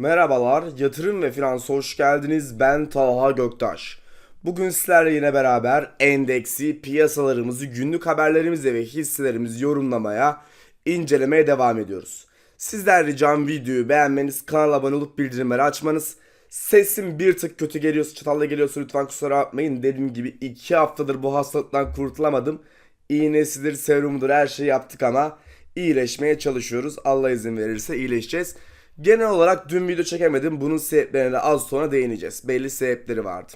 Merhabalar, yatırım ve finans hoş geldiniz. Ben Talha Göktaş. Bugün sizlerle yine beraber endeksi, piyasalarımızı, günlük haberlerimizi ve hisselerimizi yorumlamaya, incelemeye devam ediyoruz. Sizden ricam videoyu beğenmeniz, kanala abone olup bildirimleri açmanız. Sesim bir tık kötü geliyorsa, çatalla geliyorsa lütfen kusura bakmayın. Dediğim gibi 2 haftadır bu hastalıktan kurtulamadım. İğnesidir, serumudur her şeyi yaptık ama iyileşmeye çalışıyoruz. Allah izin verirse iyileşeceğiz. Genel olarak dün video çekemedim. Bunun sebeplerine de az sonra değineceğiz. Belli sebepleri vardı.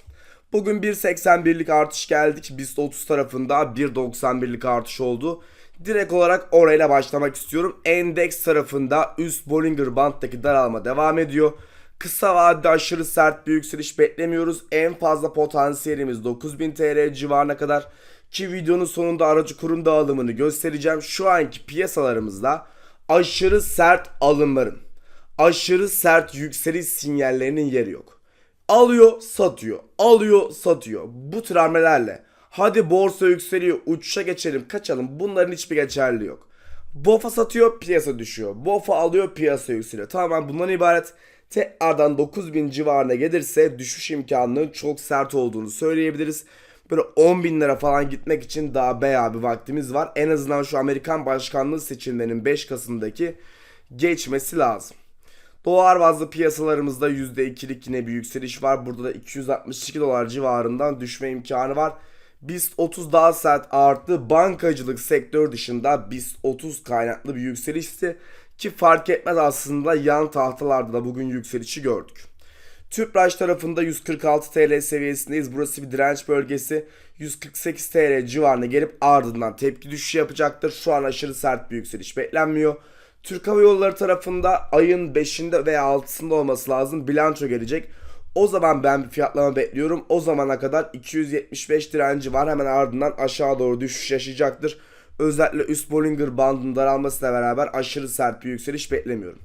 Bugün 1.81'lik artış geldik. BIST 30 tarafında 1.91'lik artış oldu. Direkt olarak orayla başlamak istiyorum. Endeks tarafında üst Bollinger Band'daki daralma devam ediyor. Kısa vadede aşırı sert bir yükseliş beklemiyoruz. En fazla potansiyelimiz 9000 TL civarına kadar. Ki videonun sonunda aracı kurum dağılımını göstereceğim. Şu anki piyasalarımızda aşırı sert alımların, aşırı sert yükseliş sinyallerinin yeri yok. Alıyor, satıyor. Alıyor, satıyor. Bu tür hamlelerle hadi borsa yükseliyor, uçuşa geçelim, kaçalım. Bunların hiçbir geçerli yok. BOFA satıyor, piyasa düşüyor. BOFA alıyor, piyasa yükseliyor. Tamamen bundan ibaret. Tekrardan 9000 civarına gelirse düşüş imkanının çok sert olduğunu söyleyebiliriz. Böyle 10 bin lira falan gitmek için daha bayağı bir vaktimiz var. En azından şu Amerikan başkanlığı seçimlerinin 5 Kasım'daki geçmesi lazım. Dolar bazlı piyasalarımızda %2'lik yine bir yükseliş var. Burada da 262 dolar civarından düşme imkanı var. BIST 30 daha sert arttı. Bankacılık sektör dışında BIST 30 kaynaklı bir yükselişti. Ki fark etmez aslında yan tahtalarda da bugün yükselişi gördük. Tüpraş tarafında 146 TL seviyesindeyiz. Burası bir direnç bölgesi. 148 TL civarına gelip ardından tepki düşüşü yapacaktır. Şu an aşırı sert bir yükseliş beklenmiyor. Türk Hava Yolları tarafında ayın 5'inde veya 6'sında olması lazım bilanço gelecek. O zaman ben bir fiyatlama bekliyorum. O zamana kadar 275 direnci var. Hemen ardından aşağı doğru düşüş yaşayacaktır. Özellikle üst Bollinger bandının daralmasıyla beraber aşırı sert bir yükseliş beklemiyorum.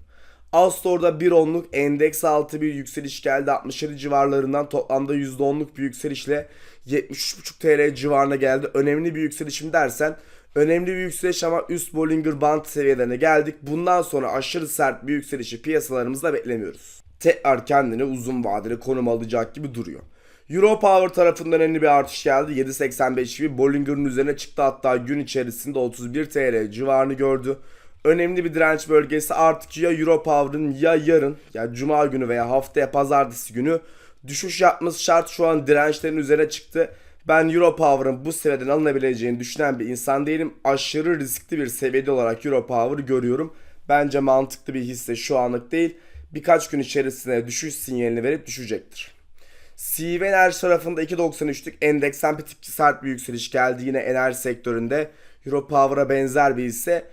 Astor'da 1 onluk endeks altı bir yükseliş geldi 67 civarlarından toplamda %10'luk bir yükselişle 73,5 TL civarına geldi. Önemli bir yükselişim dersen önemli bir yükseliş ama üst Bollinger Band seviyelerine geldik. Bundan sonra aşırı sert bir yükselişi piyasalarımızda beklemiyoruz. Tekrar kendini uzun vadeli konum alacak gibi duruyor. Euro Power tarafından önemli bir artış geldi. 7.85 gibi Bollinger'ın üzerine çıktı hatta gün içerisinde 31 TL civarını gördü. Önemli bir direnç bölgesi artık ya Euro Power'ın ya yarın ya Cuma günü veya haftaya pazartesi günü düşüş yapması şart şu an dirençlerin üzerine çıktı. Ben Euro Power'ın bu seviyeden alınabileceğini düşünen bir insan değilim. Aşırı riskli bir seviyede olarak Euro Power'ı görüyorum. Bence mantıklı bir hisse şu anlık değil. Birkaç gün içerisinde düşüş sinyalini verip düşecektir. CV enerji tarafında 2.93'lük endeksen bir tipçi sert bir yükseliş geldi yine enerji sektöründe. Euro Power'a benzer bir hisse.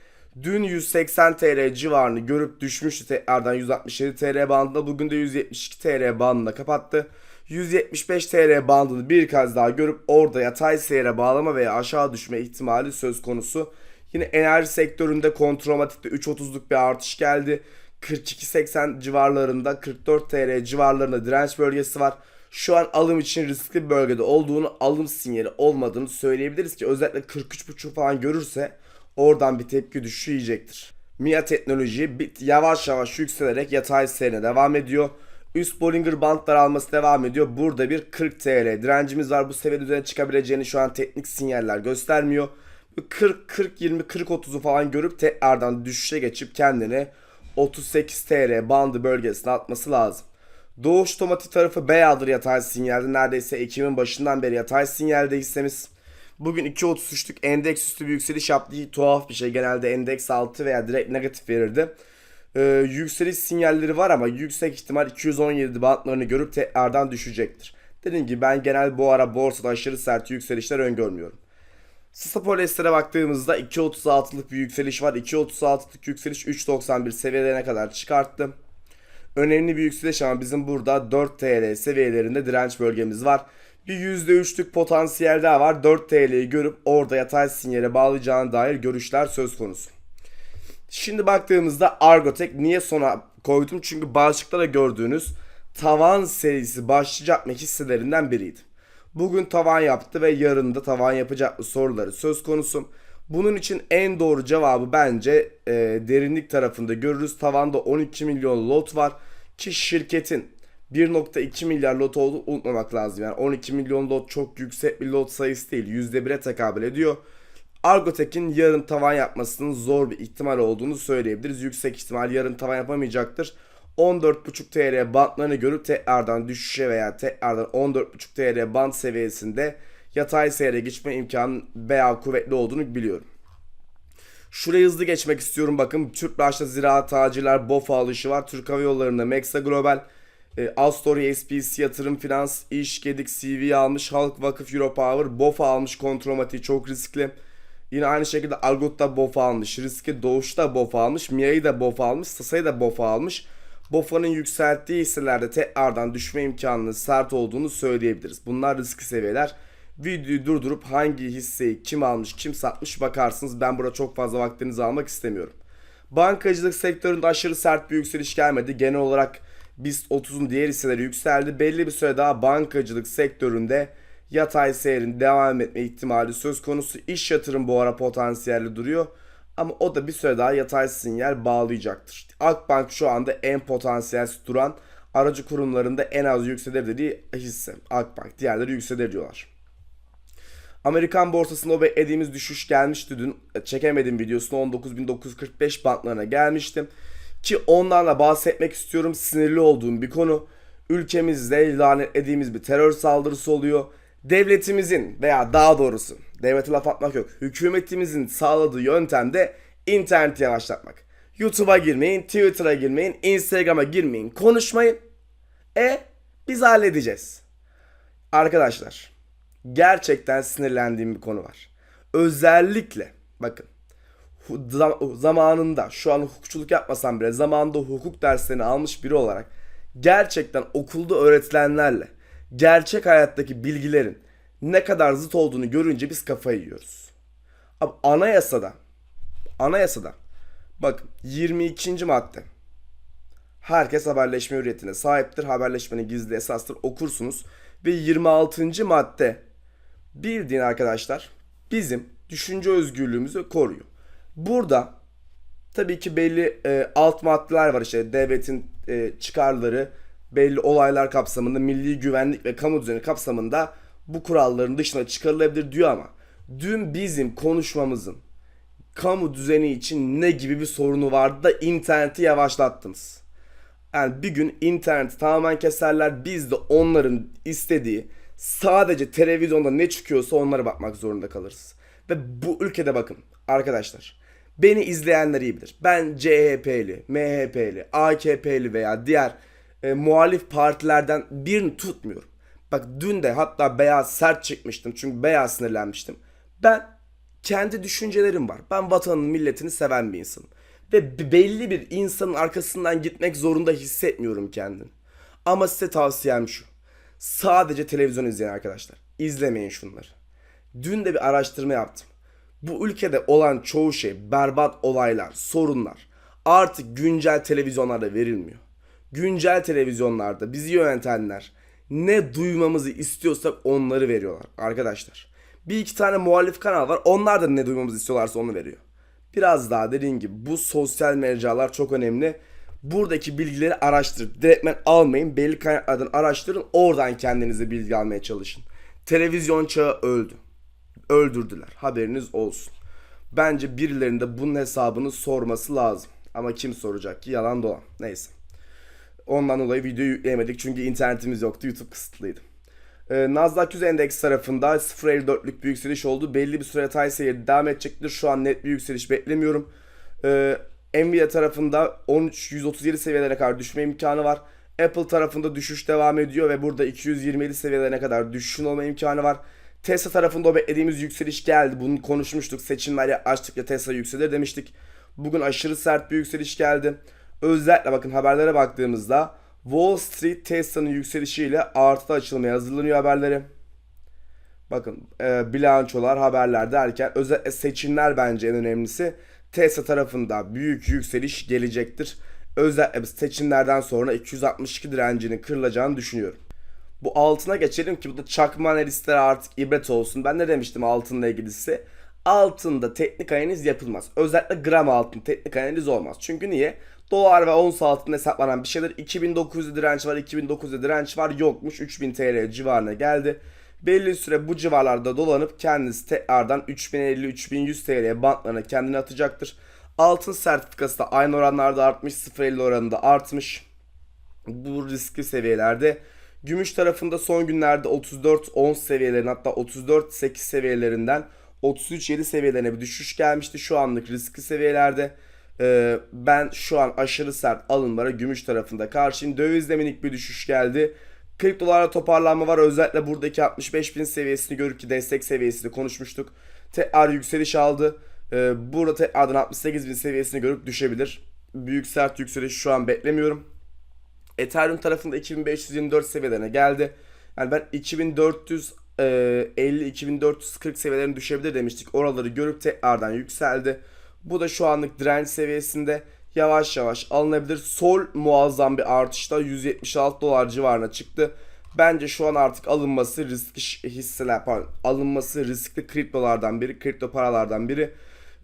Dün 180 TL civarını görüp düşmüştü tekrardan 167 TL bandında. Bugün de 172 TL bandında kapattı. 175 TL bandını bir kez daha görüp orada yatay seyre bağlama veya aşağı düşme ihtimali söz konusu. Yine enerji sektöründe kontromatikte 3.30'luk bir artış geldi. 42.80 civarlarında 44 TL civarlarında direnç bölgesi var. Şu an alım için riskli bir bölgede olduğunu, alım sinyali olmadığını söyleyebiliriz ki özellikle 43.5 falan görürse oradan bir tepki düşüşü yiyecektir. MIA teknoloji bit yavaş yavaş yükselerek yatay seyrine devam ediyor. Üst Bollinger Band daralması devam ediyor. Burada bir 40 TL direncimiz var. Bu seviye üzerine çıkabileceğini şu an teknik sinyaller göstermiyor. 40 40 20 40 30'u falan görüp tekrardan düşüşe geçip kendini 38 TL bandı bölgesine atması lazım. Doğuş Otomotiv tarafı bayağıdır yatay sinyalde. Neredeyse Ekim'in başından beri yatay sinyalde hissemiz. Bugün 2.33'lük endeks üstü bir yükseliş yaptığı tuhaf bir şey. Genelde endeks altı veya direkt negatif verirdi. Ee, yükseliş sinyalleri var ama yüksek ihtimal 217 bantlarını görüp tekrardan düşecektir. Dediğim gibi ben genel bu ara borsada aşırı sert yükselişler öngörmüyorum. Sisa Polyester'e baktığımızda 2.36'lık bir yükseliş var. 2.36'lık yükseliş 3.91 seviyelerine kadar çıkarttı. Önemli bir yükseliş ama bizim burada 4 TL seviyelerinde direnç bölgemiz var. Bir %3'lük potansiyel daha var. 4 TL'yi görüp orada yatay sinyale bağlayacağına dair görüşler söz konusu. Şimdi baktığımızda Argotek niye sona koydum? Çünkü başlıkta da gördüğünüz tavan serisi başlayacak mı hisselerinden biriydi. Bugün tavan yaptı ve yarın da tavan yapacak mı soruları söz konusu. Bunun için en doğru cevabı bence e, derinlik tarafında görürüz. Tavanda 12 milyon lot var. Ki şirketin 1.2 milyar lot olduğunu unutmamak lazım. Yani 12 milyon lot çok yüksek bir lot sayısı değil. %1'e tekabül ediyor. Argotek'in yarın tavan yapmasının zor bir ihtimal olduğunu söyleyebiliriz. Yüksek ihtimal yarın tavan yapamayacaktır. 14.5 TL bantlarını görüp tekrardan düşüşe veya tekrardan 14.5 TL band seviyesinde yatay seyre geçme imkanı veya kuvvetli olduğunu biliyorum. Şuraya hızlı geçmek istiyorum bakın. Türk başta ziraat tacirler BOFA alışı var. Türk Hava Yolları'nda Mexa Global, e, Astoria SPC Yatırım Finans, İş Gedik CV almış, Halk Vakıf Europower, BOFA almış kontromatiği çok riskli. Yine aynı şekilde Argot'ta BOFA almış, Riski Doğuş'ta BOFA almış, Mia'yı da BOFA almış, Sasa'yı da BOFA almış. BOFA'nın yükselttiği hisselerde tekrardan düşme imkanının sert olduğunu söyleyebiliriz. Bunlar riskli seviyeler. Videoyu durdurup hangi hisseyi kim almış kim satmış bakarsınız. Ben burada çok fazla vaktinizi almak istemiyorum. Bankacılık sektöründe aşırı sert bir yükseliş gelmedi. Genel olarak BIST 30'un diğer hisseleri yükseldi. Belli bir süre daha bankacılık sektöründe yatay seyrin devam etme ihtimali söz konusu. İş yatırım bu ara potansiyelli duruyor. Ama o da bir süre daha yatay sinyal bağlayacaktır. Akbank şu anda en potansiyel duran aracı kurumlarında en az yükselir dediği hisse. Akbank. Diğerleri yükselir diyorlar. Amerikan borsasında o beklediğimiz düşüş gelmişti dün. Çekemedim videosunu 19.945 bantlarına gelmiştim. Ki ondan da bahsetmek istiyorum. Sinirli olduğum bir konu. Ülkemizde lanetlediğimiz bir terör saldırısı oluyor. Devletimizin veya daha doğrusu devlete laf atmak yok. Hükümetimizin sağladığı yöntem de interneti yavaşlatmak. YouTube'a girmeyin, Twitter'a girmeyin, Instagram'a girmeyin, konuşmayın. E biz halledeceğiz. Arkadaşlar gerçekten sinirlendiğim bir konu var. Özellikle bakın zamanında şu an hukukçuluk yapmasam bile zamanında hukuk derslerini almış biri olarak gerçekten okulda öğretilenlerle gerçek hayattaki bilgilerin ne kadar zıt olduğunu görünce biz kafayı yiyoruz. Abi anayasada anayasada bakın 22. madde Herkes haberleşme hürriyetine sahiptir. Haberleşmenin gizli esastır. Okursunuz. Ve 26. madde bildiğin arkadaşlar bizim düşünce özgürlüğümüzü koruyor. Burada tabii ki belli e, alt maddeler var işte devletin e, çıkarları belli olaylar kapsamında milli güvenlik ve kamu düzeni kapsamında bu kuralların dışına çıkarılabilir diyor ama dün bizim konuşmamızın kamu düzeni için ne gibi bir sorunu vardı da interneti yavaşlattınız. Yani bir gün interneti tamamen keserler. Biz de onların istediği sadece televizyonda ne çıkıyorsa onlara bakmak zorunda kalırız. Ve bu ülkede bakın arkadaşlar. Beni izleyenler iyi bilir. Ben CHP'li, MHP'li, AKP'li veya diğer e, muhalif partilerden birini tutmuyorum. Bak dün de hatta beyaz sert çıkmıştım çünkü beyaz sinirlenmiştim. Ben kendi düşüncelerim var. Ben vatanını milletini seven bir insanım. Ve belli bir insanın arkasından gitmek zorunda hissetmiyorum kendimi. Ama size tavsiyem şu. Sadece televizyon izleyin arkadaşlar. İzlemeyin şunları. Dün de bir araştırma yaptım. Bu ülkede olan çoğu şey, berbat olaylar, sorunlar artık güncel televizyonlarda verilmiyor. Güncel televizyonlarda bizi yönetenler ne duymamızı istiyorsak onları veriyorlar arkadaşlar. Bir iki tane muhalif kanal var. Onlar da ne duymamızı istiyorlarsa onu veriyor. Biraz daha dediğim gibi bu sosyal mecralar çok önemli. Buradaki bilgileri araştırıp direktmen almayın. Belli kaynaklardan araştırın. Oradan kendinize bilgi almaya çalışın. Televizyon çağı öldü. Öldürdüler. Haberiniz olsun. Bence birilerinin de bunun hesabını sorması lazım. Ama kim soracak ki? Yalan dolan. Neyse. Ondan dolayı videoyu yükleyemedik çünkü internetimiz yoktu. YouTube kısıtlıydı. Ee, Nasdaq 100 endeks tarafında 0.54'lük bir yükseliş oldu. Belli bir süre yatay seyir devam edecektir. Şu an net bir yükseliş beklemiyorum. Ee, Nvidia tarafında 13.137 seviyelere kadar düşme imkanı var. Apple tarafında düşüş devam ediyor ve burada 227 seviyelerine kadar düşüşün olma imkanı var. Tesla tarafında o beklediğimiz yükseliş geldi. Bunu konuşmuştuk. Seçimler yaklaştıkça Tesla yükselir demiştik. Bugün aşırı sert bir yükseliş geldi. Özellikle bakın haberlere baktığımızda Wall Street Tesla'nın yükselişiyle artıda açılmaya hazırlanıyor haberleri. Bakın e, bilançolar haberler derken özellikle seçimler bence en önemlisi. Tesla tarafında büyük yükseliş gelecektir. Özellikle seçimlerden sonra 262 direncinin kırılacağını düşünüyorum. Bu altına geçelim ki bu da çakma analistlere artık ibret olsun. Ben ne demiştim altınla ilgili? Altında teknik analiz yapılmaz. Özellikle gram altın teknik analiz olmaz. Çünkü niye? Dolar ve ons altında hesaplanan bir şeyler. 2900 direnç var, 2900 direnç var. Yokmuş 3000 TL civarına geldi. Belli süre bu civarlarda dolanıp kendisi tekrardan 3050-3100 TL bantlarına kendini atacaktır. Altın sertifikası da aynı oranlarda artmış. 0.50 oranında artmış. Bu riskli seviyelerde. Gümüş tarafında son günlerde 34-10 seviyelerin hatta 34-8 seviyelerinden 33-7 seviyelerine bir düşüş gelmişti. Şu anlık riskli seviyelerde. Ee, ben şu an aşırı sert alımlara gümüş tarafında karşıyım. Dövizde minik bir düşüş geldi. Kriptolarda toparlanma var. Özellikle buradaki 65 bin seviyesini görüp ki destek seviyesini konuşmuştuk. Tekrar yükseliş aldı. Ee, burada tekrardan 68 bin seviyesini görüp düşebilir. Büyük sert yükseliş şu an beklemiyorum. Ethereum tarafında 2524 seviyelerine geldi. Yani ben 2450-2440 seviyelerine düşebilir demiştik. Oraları görüp tekrardan yükseldi. Bu da şu anlık direnç seviyesinde yavaş yavaş alınabilir. Sol muazzam bir artışta 176 dolar civarına çıktı. Bence şu an artık alınması riskli hisseler pardon, alınması riskli kriptolardan biri, kripto paralardan biri.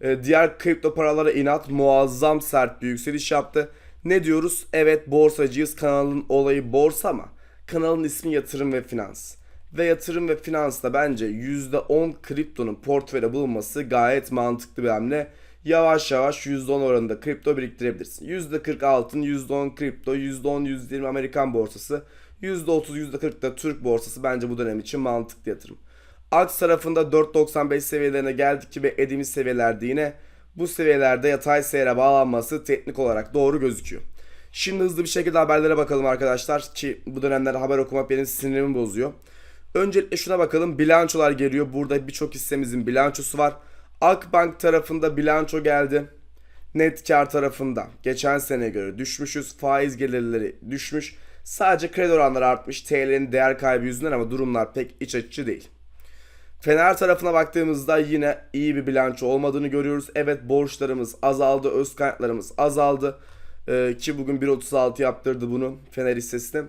Ee, diğer kripto paralara inat muazzam sert bir yükseliş yaptı. Ne diyoruz? Evet borsacıyız. Kanalın olayı borsa ama kanalın ismi yatırım ve finans. Ve yatırım ve finansta bence %10 kriptonun portföyle bulunması gayet mantıklı bir hamle. Yavaş yavaş %10 oranında kripto biriktirebilirsin. %40 altın, %10 kripto, %10 %20 Amerikan borsası, %30 %40 da Türk borsası bence bu dönem için mantıklı yatırım. Aks tarafında 4.95 seviyelerine geldik ki beklediğimiz seviyelerde yine bu seviyelerde yatay seyre bağlanması teknik olarak doğru gözüküyor. Şimdi hızlı bir şekilde haberlere bakalım arkadaşlar ki bu dönemler haber okumak benim sinirimi bozuyor. Öncelikle şuna bakalım bilançolar geliyor. Burada birçok hissemizin bilançosu var. Akbank tarafında bilanço geldi. Net kar tarafında geçen sene göre düşmüşüz. Faiz gelirleri düşmüş. Sadece kredi oranları artmış. TL'nin değer kaybı yüzünden ama durumlar pek iç açıcı değil. Fener tarafına baktığımızda yine iyi bir bilanço olmadığını görüyoruz. Evet borçlarımız azaldı, öz kaynaklarımız azaldı. Ee, ki bugün 1.36 yaptırdı bunu Fener hissesine.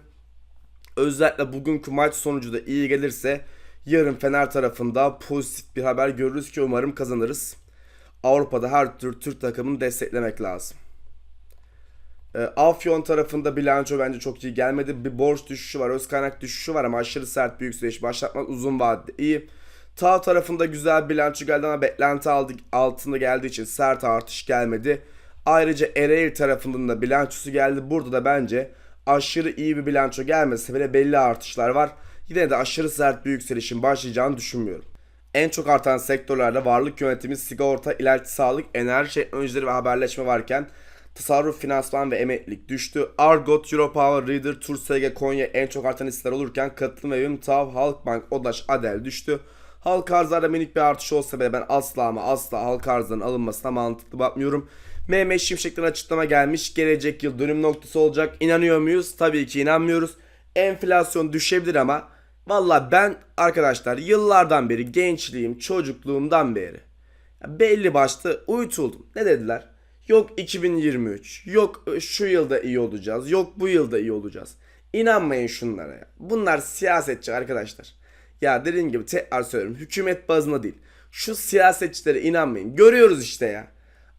Özellikle bugünkü maç sonucu da iyi gelirse yarın Fener tarafında pozitif bir haber görürüz ki umarım kazanırız. Avrupa'da her tür Türk takımını desteklemek lazım. Ee, Afyon tarafında bilanço bence çok iyi gelmedi. Bir borç düşüşü var, öz kaynak düşüşü var ama aşırı sert bir yükseliş başlatmak uzun vadede iyi. TAV tarafında güzel bilanço geldi ama beklenti aldı, altında geldiği için sert artış gelmedi. Ayrıca Ereğli tarafından da bilançosu geldi. Burada da bence aşırı iyi bir bilanço gelmese bile belli artışlar var. Yine de aşırı sert bir yükselişin başlayacağını düşünmüyorum. En çok artan sektörlerde varlık yönetimi, sigorta, ilaç, sağlık, enerji teknolojileri ve haberleşme varken tasarruf, finansman ve emeklilik düştü. Argot, Europower, Reader, Tursege, Konya en çok artan hisseler olurken katılım evim, TAV, Halkbank, Odaş, Adel düştü. Halk arzlarda minik bir artış olsa bile ben asla ama asla halk arzların alınmasına mantıklı bakmıyorum. Mehmet Şimşek'ten açıklama gelmiş. Gelecek yıl dönüm noktası olacak. İnanıyor muyuz? Tabii ki inanmıyoruz. Enflasyon düşebilir ama valla ben arkadaşlar yıllardan beri gençliğim, çocukluğumdan beri belli başlı uyutuldum. Ne dediler? Yok 2023, yok şu yılda iyi olacağız, yok bu yılda iyi olacağız. İnanmayın şunlara ya. Bunlar siyasetçi arkadaşlar. Ya dediğim gibi tekrar söylüyorum. Hükümet bazında değil. Şu siyasetçilere inanmayın. Görüyoruz işte ya.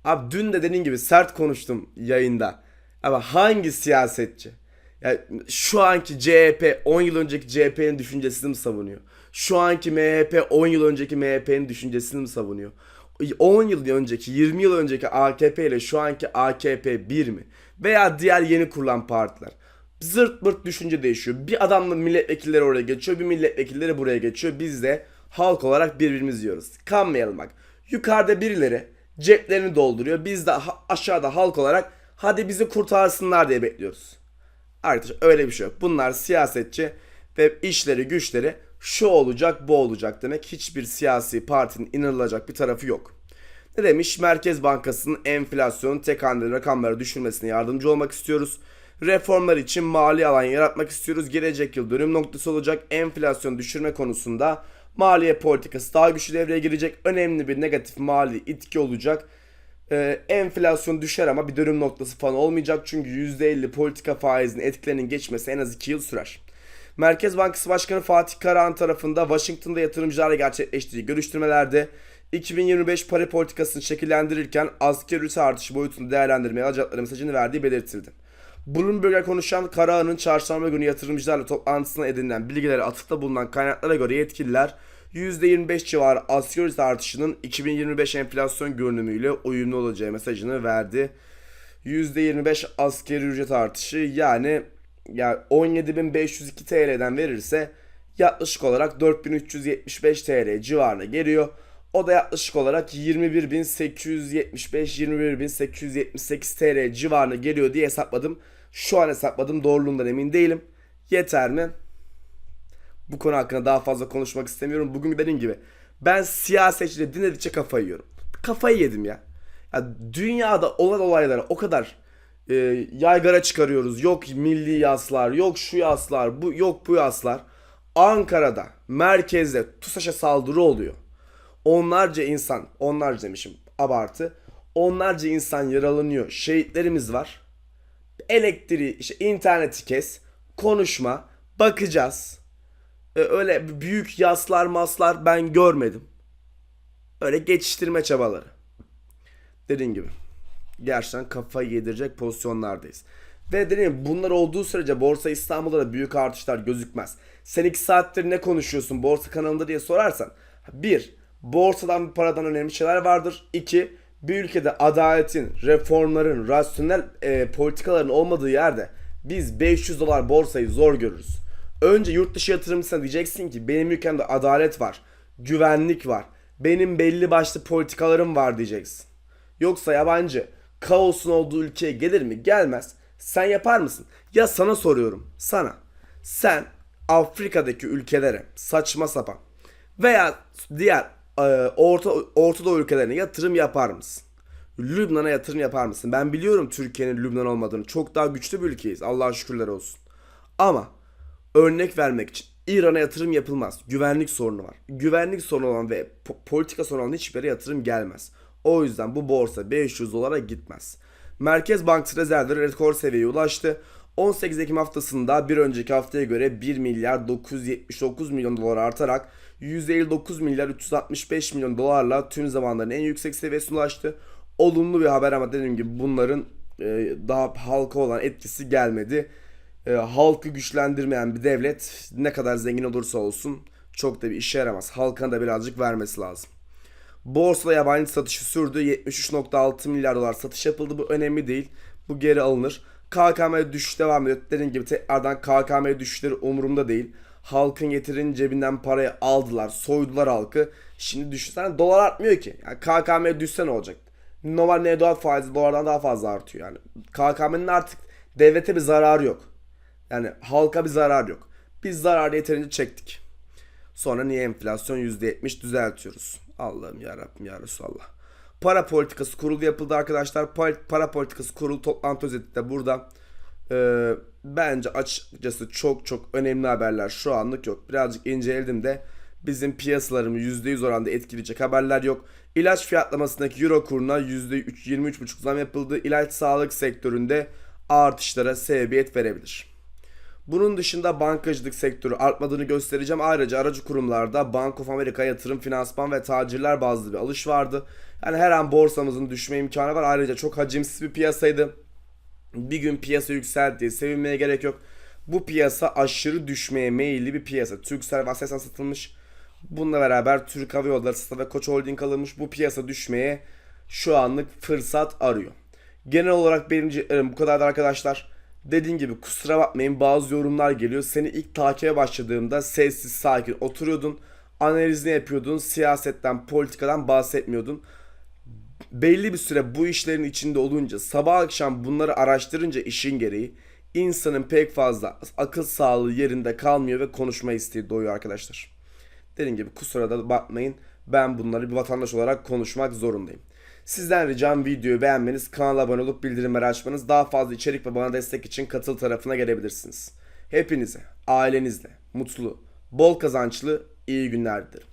Abi dün de dediğim gibi sert konuştum yayında. Ama hangi siyasetçi? Ya şu anki CHP 10 yıl önceki CHP'nin düşüncesini mi savunuyor? Şu anki MHP 10 yıl önceki MHP'nin düşüncesini mi savunuyor? 10 yıl önceki 20 yıl önceki AKP ile şu anki AKP bir mi? Veya diğer yeni kurulan partiler. Zırt pırt düşünce değişiyor. Bir adamla milletvekilleri oraya geçiyor, bir milletvekilleri buraya geçiyor. Biz de halk olarak birbirimizi yiyoruz. Kanmayalım bak. Yukarıda birileri ceplerini dolduruyor. Biz de aşağıda halk olarak hadi bizi kurtarsınlar diye bekliyoruz. Arkadaşlar öyle bir şey yok. Bunlar siyasetçi ve işleri güçleri şu olacak bu olacak demek. Hiçbir siyasi partinin inanılacak bir tarafı yok. Ne demiş? Merkez Bankası'nın enflasyonun tek haneli rakamlara düşürmesine yardımcı olmak istiyoruz. Reformlar için mali alan yaratmak istiyoruz. Gelecek yıl dönüm noktası olacak. Enflasyon düşürme konusunda maliye politikası daha güçlü devreye girecek. Önemli bir negatif mali itki olacak. Ee, enflasyon düşer ama bir dönüm noktası falan olmayacak. Çünkü %50 politika faizinin etkilerinin geçmesi en az 2 yıl sürer. Merkez Bankası Başkanı Fatih Karahan tarafında Washington'da yatırımcılarla gerçekleştiği görüştürmelerde 2025 para politikasını şekillendirirken asker ücret artışı boyutunu değerlendirmeye alacakları mesajını verdiği belirtildi. Bloomberg'e konuşan Karahan'ın çarşamba günü yatırımcılarla toplantısına edinilen bilgilere atıfta bulunan kaynaklara göre yetkililer %25 civarı asgari ücret artışının 2025 enflasyon görünümüyle uyumlu olacağı mesajını verdi. %25 asgari ücret artışı yani yani 17.502 TL'den verirse yaklaşık olarak 4375 TL civarına geliyor. O da yaklaşık olarak 21.875-21.878 TL civarına geliyor diye hesapladım. Şu an hesapladım doğruluğundan emin değilim. Yeter mi? Bu konu hakkında daha fazla konuşmak istemiyorum. Bugün dediğim gibi ben siyasetçide dinledikçe kafayı yiyorum. Kafayı yedim ya. ya dünyada olan olaylara o kadar e, yaygara çıkarıyoruz. Yok milli yaslar, yok şu yaslar, bu yok bu yaslar. Ankara'da, merkezde TUSAŞ'a saldırı oluyor. Onlarca insan, onlarca demişim abartı. Onlarca insan yaralanıyor. Şehitlerimiz var. Elektriği, işte interneti kes, konuşma, bakacağız. Öyle büyük yaslar maslar ben görmedim. Öyle geçiştirme çabaları. Dediğim gibi. Gerçekten kafayı yedirecek pozisyonlardayız. Ve dediğim gibi bunlar olduğu sürece Borsa İstanbul'da da büyük artışlar gözükmez. Sen iki saattir ne konuşuyorsun borsa kanalında diye sorarsan. Bir, borsadan paradan önemli şeyler vardır. İki, bir ülkede adaletin, reformların, rasyonel e, politikaların olmadığı yerde biz 500 dolar borsayı zor görürüz. Önce yurt dışı yatırımcısına diyeceksin ki benim ülkemde adalet var, güvenlik var, benim belli başlı politikalarım var diyeceksin. Yoksa yabancı kaosun olduğu ülkeye gelir mi? Gelmez. Sen yapar mısın? Ya sana soruyorum. Sana. Sen Afrika'daki ülkelere saçma sapan veya diğer e, Orta Orta Doğu ülkelerine yatırım yapar mısın? Lübnan'a yatırım yapar mısın? Ben biliyorum Türkiye'nin Lübnan olmadığını. Çok daha güçlü bir ülkeyiz. Allah'a şükürler olsun. Ama örnek vermek için İran'a yatırım yapılmaz. Güvenlik sorunu var. Güvenlik sorunu olan ve po- politika sorunu olan hiçbir yere yatırım gelmez. O yüzden bu borsa 500 dolara gitmez. Merkez Bankası rezervleri rekor seviyeye ulaştı. 18 Ekim haftasında bir önceki haftaya göre 1 milyar 979 milyon dolar artarak 159 milyar 365 milyon dolarla tüm zamanların en yüksek seviyesine ulaştı. Olumlu bir haber ama dediğim gibi bunların daha halka olan etkisi gelmedi. E, halkı güçlendirmeyen bir devlet ne kadar zengin olursa olsun çok da bir işe yaramaz. Halkına da birazcık vermesi lazım. Borsada yabancı satışı sürdü. 73.6 milyar dolar satış yapıldı. Bu önemli değil. Bu geri alınır. KKM düşüş devam ediyor. Dediğim gibi tekrardan KKM düşüşleri umurumda değil. Halkın getirin cebinden parayı aldılar. Soydular halkı. Şimdi düşünsene dolar artmıyor ki. Yani KKM düşse ne olacak? Normal ne doğal faizi dolardan daha fazla artıyor yani. KKM'nin artık devlete bir zararı yok. Yani halka bir zarar yok. Biz zararı yeterince çektik. Sonra niye enflasyon %70 düzeltiyoruz? Allah'ım ya Rabbim ya Resulallah. Para politikası kurulu yapıldı arkadaşlar. Pa- Para politikası kurulu toplantı özeti de burada. Ee, bence açıkçası çok çok önemli haberler şu anlık yok. Birazcık inceledim de bizim piyasalarımı %100 oranda etkileyecek haberler yok. İlaç fiyatlamasındaki euro kuruna %3, 23,5 zam yapıldı. İlaç sağlık sektöründe artışlara sebebiyet verebilir. Bunun dışında bankacılık sektörü artmadığını göstereceğim. Ayrıca aracı kurumlarda Bank of America yatırım, finansman ve tacirler bazlı bir alış vardı. Yani her an borsamızın düşme imkanı var. Ayrıca çok hacimsiz bir piyasaydı. Bir gün piyasa yükseldi sevinmeye gerek yok. Bu piyasa aşırı düşmeye meyilli bir piyasa. Türksel ve Aselsan satılmış. Bununla beraber Türk Hava Yolları, Sata ve Koç Holding alınmış. Bu piyasa düşmeye şu anlık fırsat arıyor. Genel olarak benim cevaplarım bu kadar arkadaşlar. Dediğim gibi kusura bakmayın bazı yorumlar geliyor. Seni ilk takibe başladığımda sessiz sakin oturuyordun. Analizini yapıyordun. Siyasetten, politikadan bahsetmiyordun. Belli bir süre bu işlerin içinde olunca, sabah akşam bunları araştırınca işin gereği insanın pek fazla akıl sağlığı yerinde kalmıyor ve konuşma isteği doğuyor arkadaşlar. Dediğim gibi kusura da bakmayın. Ben bunları bir vatandaş olarak konuşmak zorundayım. Sizden ricam videoyu beğenmeniz, kanala abone olup bildirimleri açmanız, daha fazla içerik ve bana destek için katıl tarafına gelebilirsiniz. Hepinize, ailenizle, mutlu, bol kazançlı, iyi günler dilerim.